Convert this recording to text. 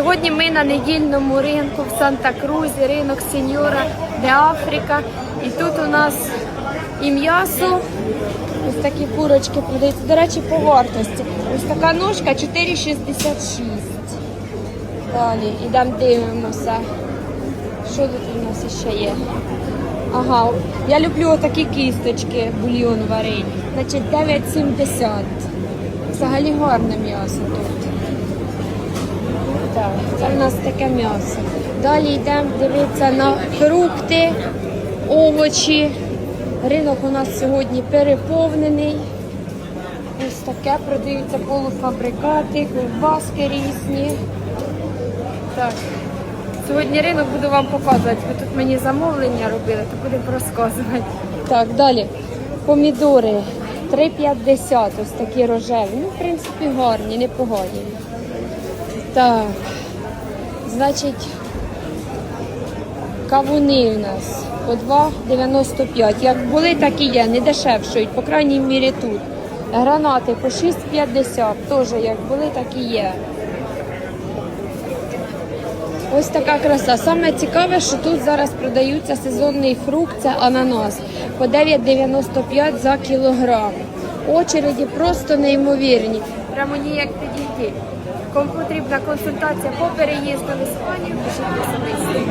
Сьогодні ми на недільному ринку в Санта-Крузі, ринок Сеньора де Африка. І тут у нас і м'ясо, ось такі курочки продаються. До речі, по вартості. Ось така ножка 4,66. Далі йдемо дивимося. Що тут у нас ще є? Ага, я люблю отакі кісточки, бульйон варені. Значить 9,70. Взагалі гарне м'ясо тут. Так, це в нас таке м'ясо. Далі йдемо дивитися на фрукти, овочі. Ринок у нас сьогодні переповнений. Ось таке продаються полуфабрикати, ковбаски різні. Так. Сьогодні ринок буду вам показувати. Ви тут мені замовлення робили, то будемо розказувати. Так, далі. Помідори 3,50, ось такі рожеві. Ну, в принципі, гарні, непогані. Так. Значить, кавуни у нас по 2,95. Як були, так і є, не дешевшують, по крайній мірі тут. Гранати по 6,50. Теж як були, так і є. Ось така краса. Саме цікаве, що тут зараз продаються сезонний фрукт, це ананас по 9,95 за кілограм. Очереді просто неймовірні. Прямо ніяк підійти. Кому потрібна консультація по переїзду в Іспанію, пишіть особисто.